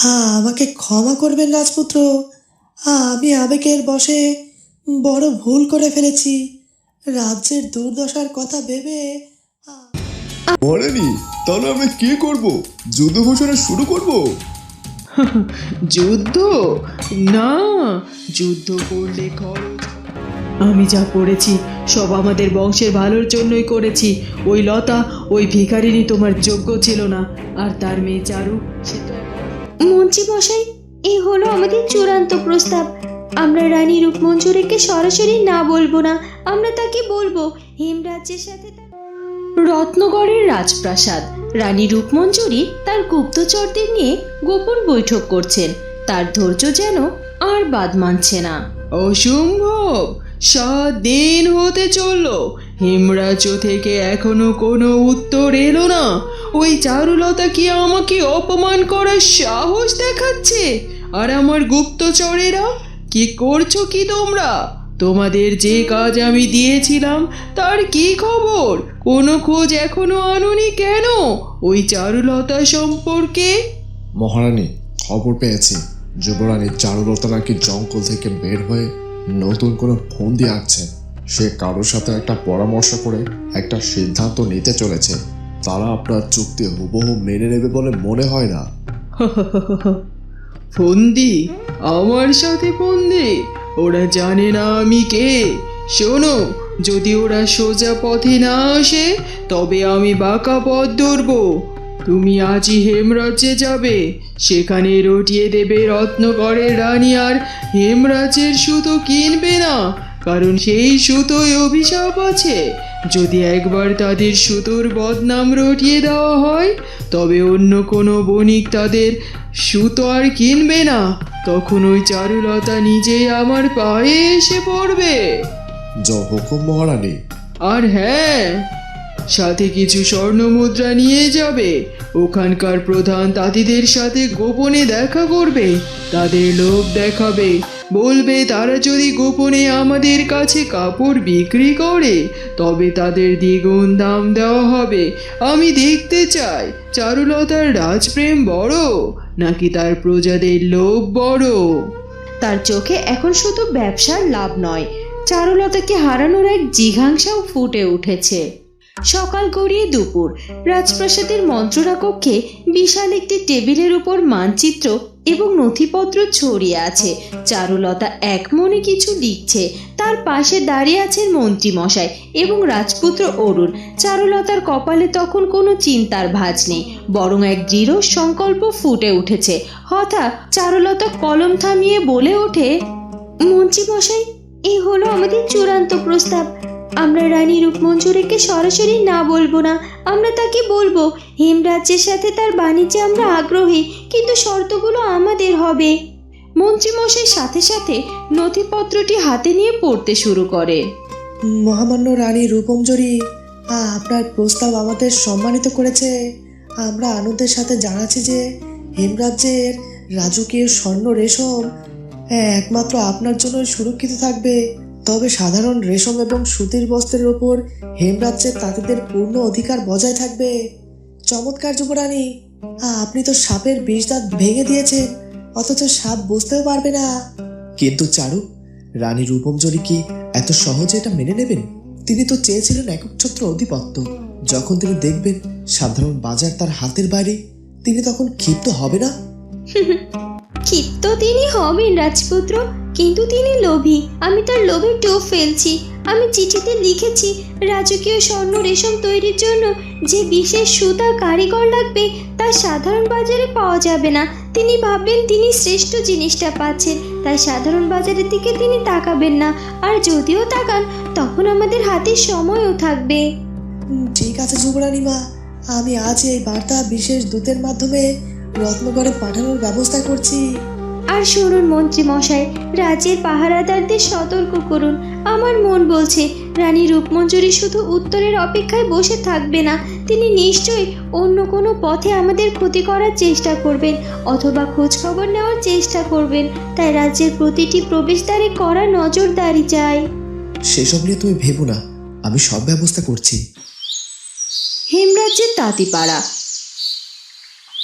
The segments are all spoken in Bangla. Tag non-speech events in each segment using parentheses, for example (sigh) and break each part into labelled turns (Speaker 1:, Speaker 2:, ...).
Speaker 1: হ্যাঁ আমাকে ক্ষমা করবেন রাজপুত্র। হ্যাঁ আমি আবেগের বশে বড় ভুল করে ফেলেছি। রাজ্যের দুর্দশার কথা ভেবে
Speaker 2: মহারানী তাহলে আমরা কি করব? যুদ্ধ ঘোষণা শুরু করব? (laughs)
Speaker 3: যুদ্ধ? না যুদ্ধ করলে খরচ আমি যা করেছি সব আমাদের বংশের ভালোর জন্যই করেছি। ওই লতা ওই ভিখারিনী তোমার যোগ্য ছিল না। আর তার মেয়ে চারু সেটা
Speaker 4: মন্ত্রী মশাই এই হলো আমাদের চূড়ান্ত প্রস্তাব। আমরা রানী রূপমঞ্জুরিকে সরাসরি না বলব না আমরা তাকে বলব। হেমরাজ্যের সাথে তার রত্নগড়ের রাজপ্রাসাদ। রানী রূপমঞ্জুরি তার গুপ্তচরদের নিয়ে গোপন বৈঠক করছেন। তার ধৈর্য যেন আর বাদ মানছে না।
Speaker 3: অসম্ভব! সাত দিন হতে চলল। হেমরাজ্য থেকে এখনও কোনো উত্তর এলো না। ওই চারুলতা কি আমাকে অপমান করার সাহস দেখাচ্ছে? আর আমার গুপ্তচরেরা? কি করছ কি তোমরা? তোমাদের যে কাজ আমি দিয়েছিলাম, তার কি খবর? কোনো খোঁজ এখনও আনুনি কেন ওই চারুলতা সম্পর্কে?
Speaker 2: মহারানী, খবর পেয়েছি। যুবরানী চারুলতা নাকি জঙ্গল থেকে বের হয়ে নতুন কোনো ফন্দি আঁকছে। সে কারোর সাথে একটা পরামর্শ করে একটা সিদ্ধান্ত নিতে চলেছে। তারা আপনার চুক্তি হুবহু মেনে নেবে বলে মনে হয় না। (laughs)
Speaker 3: ফন্দি, আমার সাথে ফন্দি, ওরা জানে না আমি কে। শোনো, যদি ওরা সোজা পথে না আসে, তবে আমি বাঁকা পথ ধরবো। তুমি আজই হেমরাজ্যে যাবে, সেখানে রটিয়ে দেবে রত্নগড়ের রানী, আর হেমরাজ্যের সুতো কিনবে না। কারণ সেই সুতোয় অভিশাপ আছে। যদি একবার তাদের সুতোর বদনাম রটিয়ে দেওয়া হয় তবে অন্য কোনো বণিক তাদের সুতো আর কিনবে না। তখন ওই চারুলতা নিজেই আমার পায়ে এসে পড়বে।
Speaker 2: জ হুকুম মহারানী।
Speaker 3: আর হ্যাঁ সাথে কিছু স্বর্ণ মুদ্রা নিয়ে যাবে। ওখানকার প্রধান তাঁতিদের সাথে গোপনে দেখা করবে, তাদের লোভ দেখাবে। বলবে, তারা যদি গোপনে আমাদের কাছে কাপড় বিক্রি করে, তবে তাদের দ্বিগুণ দাম দেওয়া হবে। আমি দেখতে চাই, চারুলতার রাজপ্রেম বড়, নাকি তার প্রজাদের লোভ বড়?
Speaker 4: তার চোখে এখন শুধু ব্যবসার লাভ নয়, চারুলতাকে হারানোর এক জিঘাংসাও ফুটে উঠেছে। সকাল গড়িয়ে দুপুর। রাজপ্রাসাদের মন্ত্রণা কক্ষে বিশাল একটি টেবিলের উপর মানচিত্র এবং নথিপত্র ছড়িয়ে আছে। চারুলতা এক মনে কিছু লিখছে। তার পাশে দাঁড়িয়ে আছেন মন্ত্রী মশাই এবং রাজপুত্র অরুণ। চারুলতার কপালে তখন কোনো চিন্তার ভাঁজ নেই, বরং এক দৃঢ় সংকল্প ফুটে উঠেছে। হঠাৎ চারুলতা কলম থামিয়ে বলে ওঠে মন্ত্রী মশাই এই হলো আমাদের চূড়ান্ত প্রস্তাব। আমরা রানী রূপমঞ্জুরিকে সরাসরি না বলব না, আমরা তাকে বলব, হেমরাজ্যের সাথে তার বাণিজ্যে আমরা আগ্রহী, কিন্তু শর্তগুলো আমাদের হবে। মন্ত্রীমশাই সাথে সাথে নথিপত্রটি হাতে নিয়ে পড়তে শুরু করে।
Speaker 1: মহামান্য রানী রূপমজরি আপনার প্রস্তাব আমাদের সম্মানিত করেছে। আমরা আনন্দের সাথে জানাচ্ছি যে হেমরাজ্যের রাজকীয় স্বর্ণ রেশম একমাত্র আপনার জন্য সুরক্ষিত থাকবে। তবে সাধারণ রেশম এবং সুতির বস্ত্রের ওপর হেমরাজ্যের তাঁতিদের পূর্ণ অধিকার বজায় থাকবে। চমৎকার যুবরানী আপনি তো সাপের বিষ দাঁত ভেঙে দিয়েছেন অথচ সাপ বুঝতেও পারবে না। কিন্তু চারু রানী রূপমজরি কি এত সহজে এটা মেনে নেবেন? তিনি তো চেয়েছিলেন একচ্ছত্র অধিপত্য যখন তিনি দেখবেন সাধারণ বাজার তার হাতের বাইরে তিনি তখন ক্ষিপ্ত হবে না?
Speaker 4: ক্ষিপ্ত তিনি হবেন রাজপুত্র। কিন্তু তিনি লোভী। আমি তার লোভে টোপ ফেলছি। আমি চিঠিতে লিখেছি, রাজকীয় স্বর্ণ রেশম তৈরির জন্য যে বিশেষ সুতা কারিগর লাগবে তা সাধারণ বাজারে পাওয়া যাবে না। তিনি ভাবলেন তিনি শ্রেষ্ঠ জিনিসটা পাচ্ছেন, তাই সাধারণ বাজারের দিকে তিনি তাকাবেন না। আর যদিও তাকান, তখন আমাদের হাতে সময়ও থাকবে।
Speaker 1: ঠিক আছে যুবরানী মা আমি আজ এই বার্তা বিশেষ দূতের মাধ্যমে রত্নগড়ে পাঠানোর ব্যবস্থা করছি।
Speaker 4: আর শুনুন মন্ত্রী মশাই রাজ্যের পাহারাদারদের সতর্ক করুন। আমার মন বলছে রানী রূপমঞ্জুরি শুধু উত্তরের অপেক্ষায় বসে থাকবে না তিনি নিশ্চয়ই অন্য কোনো পথে আমাদের ক্ষতি করার চেষ্টা করবেন অথবা খোঁজখবর নেওয়ার চেষ্টা করবেন। তাই রাজ্যের প্রতিটি প্রবেশদ্বারে কড়া নজরদারি চাই।
Speaker 1: সেসব নিয়ে তুমি ভেবো না আমি সব ব্যবস্থা করছি।
Speaker 4: হেমরাজ্যের তাঁতিপাড়া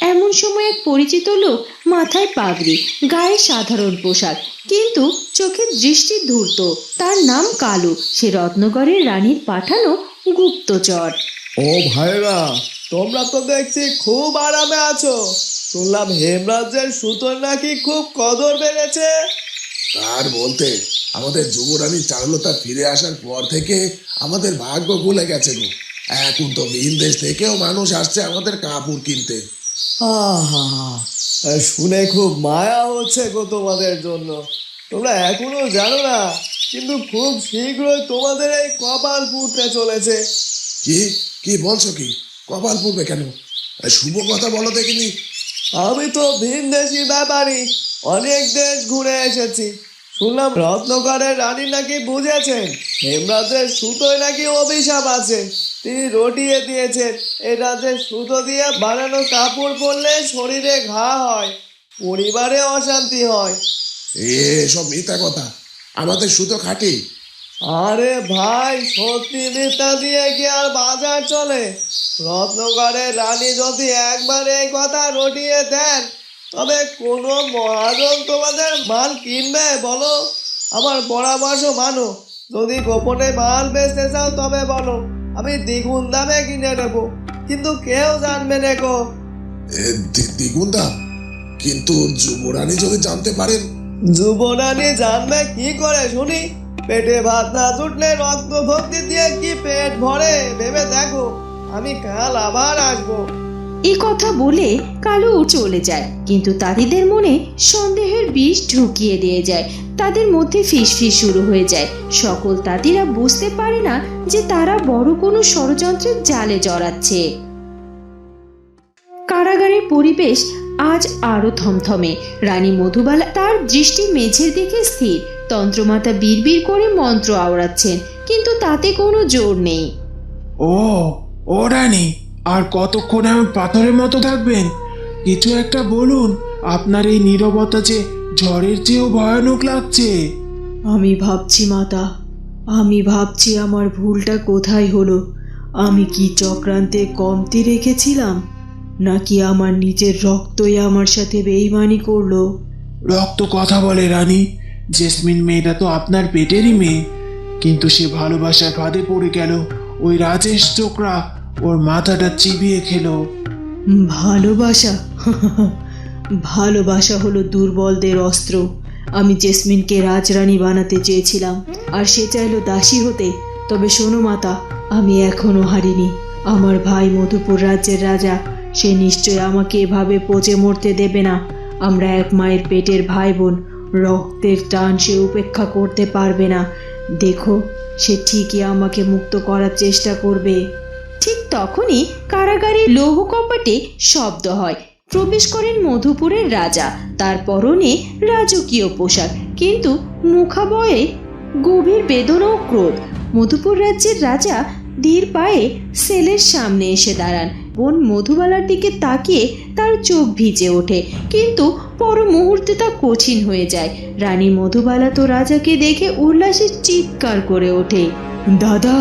Speaker 4: এমন সময় এক পরিচিত লোক মাথায় পাগড়ি গায়ে সাধারণ পোশাক কিন্তু চোখের দৃষ্টি ধূর্ত। তার নাম কালু। সে রত্নগড়ের রানীর পাঠানো গুপ্তচর।
Speaker 1: ও ভাইরা তোমরা তো দেখছি খুব আরামে আছো। শুনলাম হেমরাজ্যের সুতোর নাকি খুব কদর বেড়েছে।
Speaker 2: তার বলতে আমাদের যুবরানী চারুলতা ফিরে আসার পর থেকে আমাদের ভাগ্য খুলে গেছে গো। এখন তো ভিন দেশ থেকেও মানুষ আসছে আমাদের কাপড় কিনতে।
Speaker 1: আহা শুনে খুব মায়া হচ্ছে গো তোমাদের জন্য। তোমরা এখনও জানো না কিন্তু খুব শীঘ্রই তোমাদের এই কপাল ফুটতে চলেছে।
Speaker 2: কি? কি বলছো কি? কপাল পড়বে কেন? শুভ কথা বলো দেখিনি।
Speaker 1: আমি তো ভিন দেশি ব্যাপারী অনেক দেশ ঘুরে এসেছি। শুনলাম রত্নকরের রানী নাকি বুঝেছেন হেমরাজের সুতোয় নাকি অভিশাপ আছে। তিনি রটিয়ে দিয়েছেন এই রাজ্যের সুতো দিয়ে বানানো কাপড় পরলে শরীরে ঘা হয় পরিবারে অশান্তি হয়।
Speaker 2: এসব সব মিথ্যা কথা আমাদের সুতো খাটি।
Speaker 1: আরে ভাই সত্যি মিথ্যা দিয়ে কি আর বাজার চলে? রত্নগড়ের রানী যদি একবার এই কথা রটিয়ে দেন তবে কোনো মহাজন তোমাদের মাল কিনবে বলো? আমার পরামর্শ মানো। যদি গোপনে মাল বেচতে চাও তবে বলো আমি দ্বিগুণ দামে কিনে নেব। কিন্তু কেউ জানবে না গো।
Speaker 2: এ, দ্বি- দ্বিগুণ দাম? কিন্তু যুবরানী যদি জানতে পারেন?
Speaker 1: যুবরানী জানবে কি করে শুনি? পেটে ভাত না জুটলে রক্ত ভক্তি দিয়ে কি পেট ভরে? ভেবে দেখো আমি কাল আবার আসব।
Speaker 4: এ কথা বলে কালু চলে যায়, কিন্তু তাঁতিদের মনে সন্দেহের বিষ ঢুকিয়ে দিয়ে যায়। তাদের মধ্যে ফিসফিস শুরু হয়ে যায়। সকল তাঁতিরা বুঝতে পারে না যে তারা বড় কোনো ষড়যন্ত্রের জালে জড়াচ্ছে। কারাগারের পরিবেশ আজ আরও থমথমে। রানী মধুবালা তার দৃষ্টি মেঝের দিকে স্থির। তন্ত্রমাতা বিড়বিড় করে মন্ত্র আওড়াচ্ছেন, কিন্তু তাতে কোনো জোর নেই।
Speaker 5: ও ও রানী আর কতক্ষণ এমন পাথরের মতো থাকবেন? কিছু একটা বলুন আপনার এই নীরবতা যে ঝড়ের চেয়েও ভয়ানক লাগছে।
Speaker 3: আমি ভাবছি মাতা আমি ভাবছি আমার ভুলটা কোথায় হলো? আমি কি চক্রান্তে কমতি রেখেছিলাম? নাকি আমার নিজের রক্তই আমার সাথে বেইমানি করল?
Speaker 5: রক্ত কথা বলে রানী। জেসমিন মেয়েটা তো আপনার পেটেরই মেয়ে। কিন্তু সে ভালোবাসার ফাঁদে পড়ে গেল। ওই রাজেশ চোকরা ওর মাথাটা চিবিয়ে খেলো।
Speaker 3: ভালোবাসা? (laughs) ভালোবাসা হলো দুর্বলদের অস্ত্র। আমি জেসমিনকে রাজরানী বানাতে চেয়েছিলাম, আর সে চাইলো দাসী হতে। তবে শোনো মাতা, আমি এখনও হারিনি। আমার ভাই মধুপুর রাজ্যের রাজা, সে নিশ্চয় আমাকে এভাবে পচে মরতে দেবে না। আমরা এক মায়ের পেটের ভাই বোন রক্তের টান সে উপেক্ষা করতে পারবে না। দেখো, সে ঠিকই আমাকে মুক্ত করার চেষ্টা করবে।
Speaker 4: তখনই কারাগারের লৌহ কপাটে শব্দ হয়। প্রবেশ করেন মধুপুরের রাজা, তার পরনে রাজকীয় পোশাক, কিন্তু মুখাবয়ে গভীর বেদনা ও ক্রোধ। মধুপুর রাজ্যের রাজা ধীর পায়ে সেলের সামনে এসে দাঁড়ান। বোন মধুবালার দিকে তাকিয়ে তার চোখ ভিজে ওঠে, কিন্তু পর মুহূর্তে তা কঠিন হয়ে যায়। রানী মধুবালা তো রাজাকে দেখে উল্লাসে চিৎকার করে ওঠে।
Speaker 3: দাদা,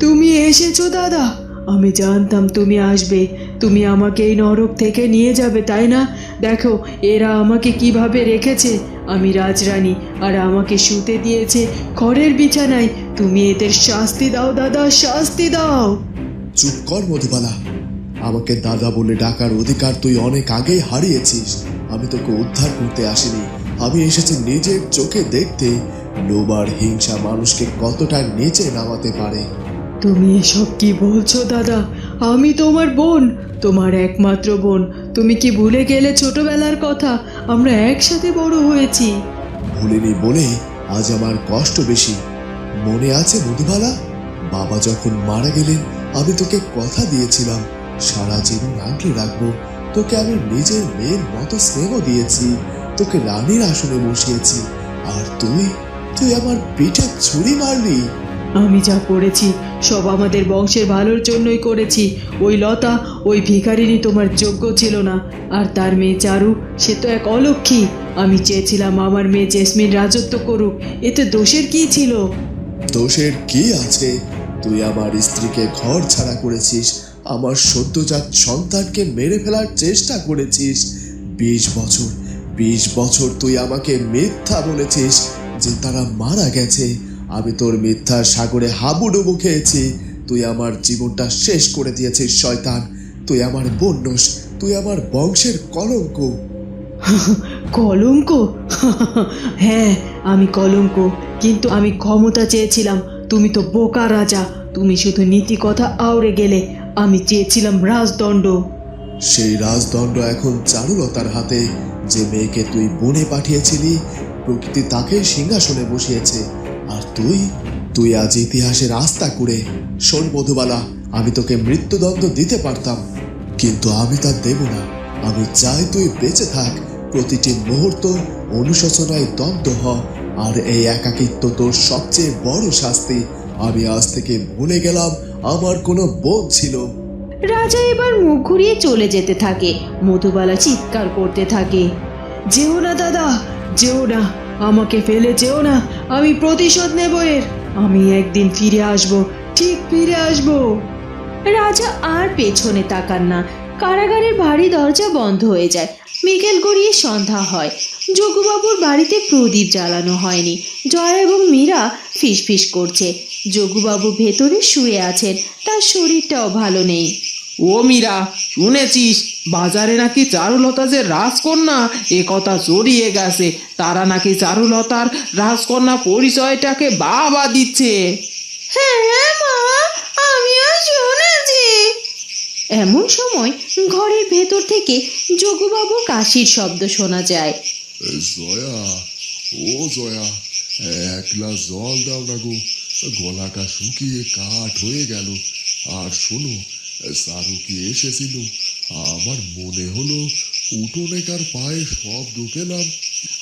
Speaker 3: তুমি এসেছ, দাদা। আমি জানতাম তুমি আসবে। তুমি আমাকে এই নরক থেকে নিয়ে যাবে, তাই না? দেখো, এরা আমাকে কীভাবে রেখেছে? আমি রাজরানী, আর আমাকে শুতে দিয়েছে খড়ের বিছানায়। তুমি এদের শাস্তি দাও, দাদা, শাস্তি দাও!
Speaker 6: চুপ কর, মধুবালা। আমাকে দাদা বলে ডাকার অধিকার তুই অনেক আগেই হারিয়েছিস। আমি তোকে উদ্ধার করতে আসিনি। আমি এসেছি নিজের চোখে দেখতে। লোবার হিংসা মানুষকে কতটা নিচে নামাতে পারে?
Speaker 3: তুমি এসব কি বলছো, দাদা? আমি তোমার বোন, তোমার একমাত্র বোন। তুমি কি ভুলে গেলে ছোটবেলার কথা? আমরা একসাথে বড় হয়েছি।
Speaker 6: ভুলিনি বলে আজ আমার কষ্ট বেশি। মনে আছে মধুবালা? বাবা যখন মারা গেলেন, আমি তোকে কথা দিয়েছিলাম। সারা জীবন আগলে রাখব। তোকে আমি নিজের মেয়ের মতো স্নেহ দিয়েছি। তোকে রানীর আসনে বসিয়েছি। আর তুই তুই আমার পিঠে ছুরি মারলি।
Speaker 3: আমি যা করেছি, সব আমাদের বংশের ভালোর জন্যই করেছি। ওই লতা, ওই ভিখারিনী তোমার যোগ্য ছিল না। আর তার মেয়ে চারু, সে তো এক অলক্ষী। আমি চেয়েছিলাম আমার মেয়ে জেসমিন রাজত্ব করুক। এতে দোষের কি ছিল?
Speaker 6: দোষের কি আছে? তুই আমার স্ত্রীকে ঘর ছাড়া করেছিস, আমার সদ্যজাত সন্তানকে মেরে ফেলার চেষ্টা করেছিস। বিশ বছর বিশ বছর তুই আমাকে মিথ্যা বলেছিস যে তারা মারা গেছে। আমি তোর মিথ্যার সাগরে হাবুডুবু খেয়েছি। তুই আমার জীবনটা শেষ করে দিয়েছিস শয়তান। তুই আমার বন্যস তুই আমার বংশের কলঙ্ক। (laughs)
Speaker 3: কলঙ্ক? (laughs) হ্যাঁ আমি কলঙ্ক কিন্তু আমি ক্ষমতা চেয়েছিলাম। তুমি তো বোকা রাজা তুমি শুধু নীতি কথা আউড়ে গেলে আমি চেয়েছিলাম রাজদণ্ড।
Speaker 6: সেই রাজদণ্ড এখন চারুলতার হাতে। যে মেয়েকে তুই বনে পাঠিয়েছিলি প্রকৃতি তাকে সিংহাসনে বসিয়েছে। তুই? তুই আজ ইতিহাসের আস্থা করে শোন মধুবালা আমি তোকে মৃত্যুদণ্ড দিতে পারতাম, কিন্তু আমি তা দেব না। আমি চাই তুই বেঁচে থাক। প্রতিটি মুহূর্ত অনুশোচনায় দ্বন্দ্ব হ, আর এই একাকিত্ব তোর সবচেয়ে বড় শাস্তি। আমি আজ থেকে ভুলে গেলাম, আমার কোনো বোধ ছিল।
Speaker 4: রাজা এবার মুখ ঘুরিয়ে চলে যেতে থাকে। মধুবালা চিৎকার করতে থাকে।
Speaker 3: যেও না দাদা, যেও না। আমাকে ফেলে যেও না, আমি প্রতিশোধ নেব এর। আমি একদিন ফিরে আসব, ঠিক ফিরে আসব।
Speaker 4: রাজা আর পেছনে তাকান না। কারাগারের ভারী দরজা বন্ধ হয়ে যায়। বিকেল গড়িয়ে সন্ধ্যা হয়। যোগুবাবুর বাড়িতে প্রদীপ জ্বালানো হয়নি। জয়া এবং মীরা ফিসফিস করছে। যোগুবাবু ভেতরে শুয়ে আছেন। তার শরীরটাও ভালো নেই।
Speaker 5: ও মীরা শুনেছিস? বাজারে নাকি চারুলতা যে রাজকন্যা? এ কথা জড়িয়ে গেছে। তারা নাকি চারুলতার রাজকন্যা পরিচয়টাকে বাবা দিচ্ছে।
Speaker 4: হ্যাঁ মা আমিও শুনেছি। এমন সময় ঘরের ভেতর থেকে যোগুবাবু কাশির শব্দ শোনা যায়।
Speaker 2: জয়া ও জয়া এক গ্লাস জল দাও না গো। গলাটা শুকিয়ে কাঠ হয়ে গেল। আর শোনো সারু কি এসেছিল? আমার মনে হলো উঠোনে কার পায়ে শব্দ পেলাম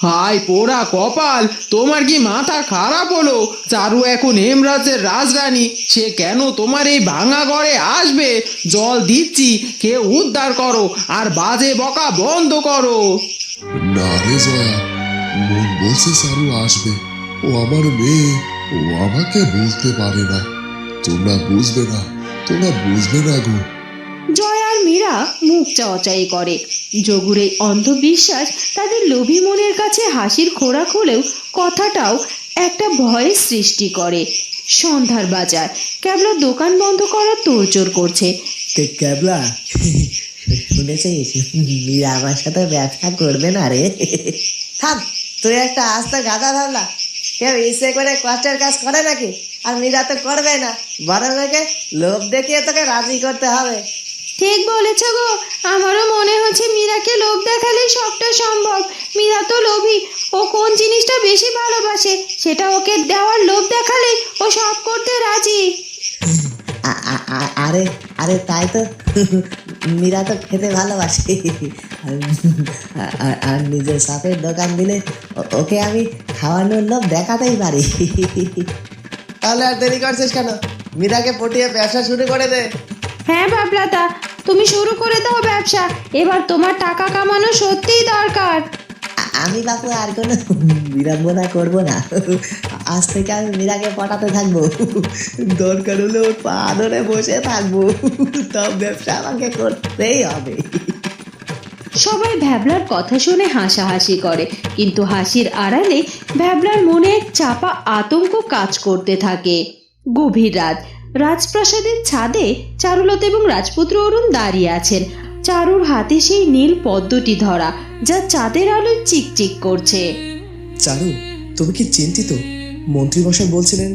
Speaker 5: হাই পোড়া কপাল তোমার কি মাথা খারাপ হলো? চারু এখন হেমরাজের রাজরানী সে কেন তোমার এই ভাঙা ঘরে আসবে? জল দিচ্ছি কে উদ্ধার করো আর বাজে বকা বন্ধ করো।
Speaker 2: না রে জয়া মন বলছে সারু আসবে। ও আমার মেয়ে ও আমাকে বুঝতে পারে না। তোমরা বুঝবে না। তোমরা বুঝবে না গো।
Speaker 4: জয় আর মীরা মুখ চাওয়াচাই করে। যোগুর এই অন্ধবিশ্বাস তাদের লোভী মনের কাছে হাসির খোরাক হলেও কথাটাও একটা ভয়ের সৃষ্টি করে। সন্ধ্যার বাজার ক্যাবলা দোকান বন্ধ করার তোড়জোড় করছে।
Speaker 1: কে- ক্যাবলা? শুনেছিস মীরা আমার সাথে ব্যবসা করবে না রে। থাক তুই একটা আস্তে গাদা ধরলা কেউ ইচ্ছে করে কষ্টের কাজ করে নাকি? আর মীরা তো করবে না। বড় মেয়েকে লোভ দেখিয়ে তোকে রাজি করতে হবে।
Speaker 4: ঠিক বলেছ গো। আমারও মনে হচ্ছে মীরাকে লোভ দেখালেই সবটা সম্ভব। মীরা তো লোভী। ও কোন জিনিসটা বেশি ভালোবাসে, সেটা ওকে দেওয়ার লোভ দেখালে ও সব করতে রাজি।
Speaker 1: আরে আরে তাই তো। মীরা তো খেতে ভালোবাসে। আর- নিজের শখের দোকান দিলে ওকে আমি খাওয়ানোর লোভ দেখাতেই পারি। তাহলে আর দেরি করছিস কেন? মীরাকে পটিয়ে ব্যবসা শুরু করে দে।
Speaker 4: হ্যাঁ বাবলাতা তুমি শুরু করে দাও ব্যবসা। এবার তোমার টাকা কামানো সত্যিই দরকার।
Speaker 1: আমি বাপু আর কোনো বিড়ম্বনা করব না। আজ থেকে আমি মীরাকে পটাতে থাকব। দরকার হলে ওর পা ধরে বসে থাকব। সব ব্যবসা আমাকে করতেই হবে।
Speaker 4: সবাই ভ্যাবলার কথা শুনে হাসাহাসি করে, কিন্তু হাসির আড়ালে ভ্যাবলার মনে এক চাপা আতঙ্ক কাজ করতে থাকে। গভীর রাত, রাজপ্রাসাদের ছাদে চারুলতা এবং রাজপুত্র অরুণ দাঁড়িয়ে আছেন। চারুর হাতে সেই নীল পদ্মটি ধরা যা চাঁদের আলোয় চিকচিক করছে।
Speaker 1: চারু তুমি কি চিন্তিত? মন্ত্রী মশাই বলছিলেন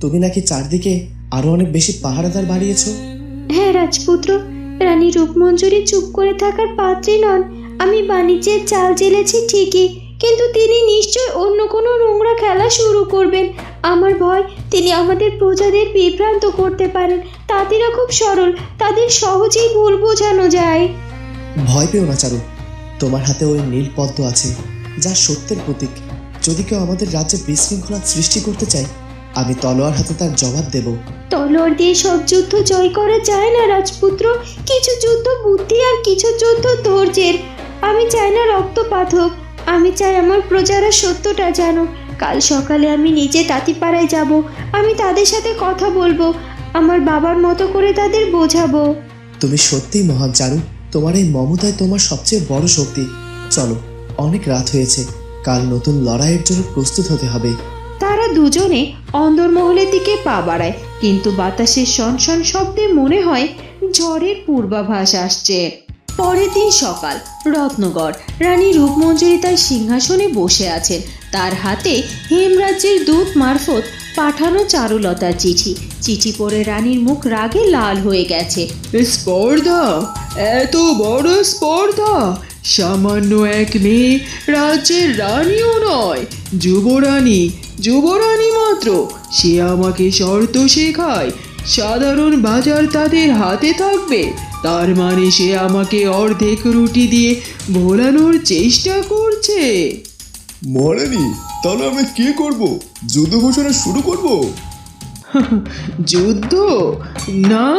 Speaker 1: তুমি নাকি চারদিকে আরও অনেক বেশি পাহারাদার বাড়িয়েছ
Speaker 4: হ্যাঁ রাজপুত্র রানী রূপমঞ্জুরি চুপ করে থাকার পাত্রী নন। আমি বাণিজ্যের চাল জেলেছি ঠিকই কিন্তু তিনি নিশ্চয় অন্য কোনো নোংরা খেলা শুরু করবেন। আমার ভয় তিনি আমাদের প্রজাদের বিভ্রান্ত করতে পারেন। তাঁতিরা খুব সরল তাদের সহজেই ভুল বোঝানো যায়।
Speaker 1: ভয় পেও না চারু। তোমার হাতে ওই নীল পদ্ম আছে যা সত্যের প্রতীক। যদি কেউ আমাদের রাজ্যে বিশৃঙ্খলা সৃষ্টি করতে চায় আমি তলোয়ার হাতে তার জবাব দেব।
Speaker 4: তলোয়ার দিয়ে সব যুদ্ধ জয় করা যায় না রাজপুত্র। কিছু যুদ্ধ বুদ্ধি আর কিছু যুদ্ধ ধৈর্যের। আমি চাই না রক্তপাত হোক। আমি চাই আমার প্রজারা সত্যটা জানো কাল সকালে আমি নিজে তাঁতিপাড়ায় যাব। আমি তাদের সাথে কথা বলব। আমার বাবার মতো করে তাদের বোঝাবো।
Speaker 1: তুমি সত্যিই মহান চারু। তোমার এই মমতায় তোমার সবচেয়ে বড় শক্তি। চলো অনেক রাত হয়েছে। কাল নতুন লড়াইয়ের জন্য প্রস্তুত হতে হবে।
Speaker 4: তারা দুজনে অন্দরমহলের দিকে পা বাড়ায়। কিন্তু বাতাসের শনশন শব্দে মনে হয় ঝড়ের পূর্বাভাস আসছে। পরের দিন সকাল রত্নগড় রানী রূপমঞ্জরি তার সিংহাসনে বসে আছেন। তার হাতে হেমরাজ্যের দূত মারফত পাঠানো চারুলতার চিঠি। চিঠি পড়ে রানীর মুখ রাগে লাল হয়ে গেছে।
Speaker 3: স্পর্ধা, এত বড় স্পর্ধা! সামান্য এক মেয়ে রাজ্যের রানীও নয়, যুবরানী যুবরানী মাত্র। সে আমাকে শর্ত শেখায়, সাধারণ বাজার তাদের হাতে থাকবে। তার মানে সে আমাকে অর্ধেক রুটি দিয়ে ভোলানোর চেষ্টা করছে।
Speaker 6: মহারানী তাহলে আমি কি করব? যুদ্ধ ঘোষণা শুরু করব? (laughs)
Speaker 3: যুদ্ধ? না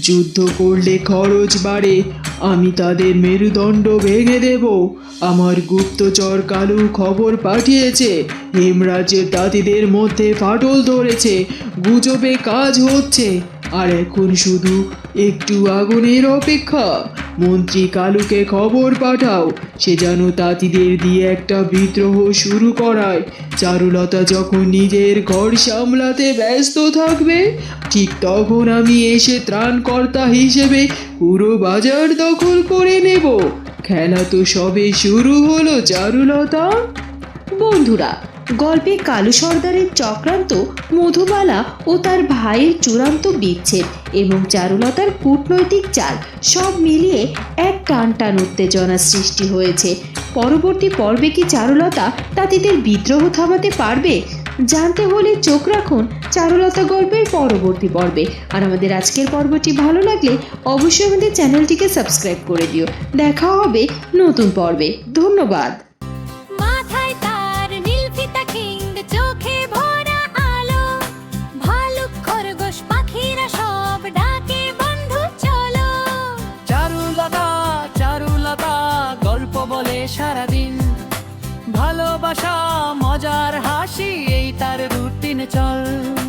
Speaker 3: যুদ্ধ করলে খরচ বাড়ে। আমি তাদের মেরুদণ্ড ভেঙে দেব। আমার গুপ্তচর কালু খবর পাঠিয়েছে। হেমরাজ্যের তাঁতিদের মধ্যে ফাটল ধরেছে, গুজবে কাজ হচ্ছে। আর এখন শুধু একটু আগুনের অপেক্ষা। মন্ত্রী কালুকে খবর পাঠাও, সে যেন তাঁতিদের দিয়ে একটা বিদ্রোহ শুরু করায়। চারুলতা যখন নিজের ঘর সামলাতে ব্যস্ত থাকবে, ঠিক তখন আমি এসে ত্রাণকর্তা হিসেবে পুরো বাজার দখল করে নেব। খেলা তো সবে শুরু হলো, চারুলতা।
Speaker 4: বন্ধুরা গল্পে কালু সর্দারের চক্রান্ত মধুবালা ও তার ভাইয়ের চূড়ান্ত বিচ্ছেদ এবং চারুলতার কূটনৈতিক চাল সব মিলিয়ে এক টান টান উত্তেজনা সৃষ্টি হয়েছে। পরবর্তী পর্বে কি চারুলতা তাঁতিদের বিদ্রোহ থামাতে পারবে? জানতে হলে চোখ রাখুন চারুলতা গল্পের পরবর্তী পর্বে। আর আমাদের আজকের পর্বটি ভালো লাগলে অবশ্যই আমাদের চ্যানেলটিকে সাবস্ক্রাইব করে দিও। দেখা হবে নতুন পর্বে। ধন্যবাদ।
Speaker 7: তার রুটিন চল।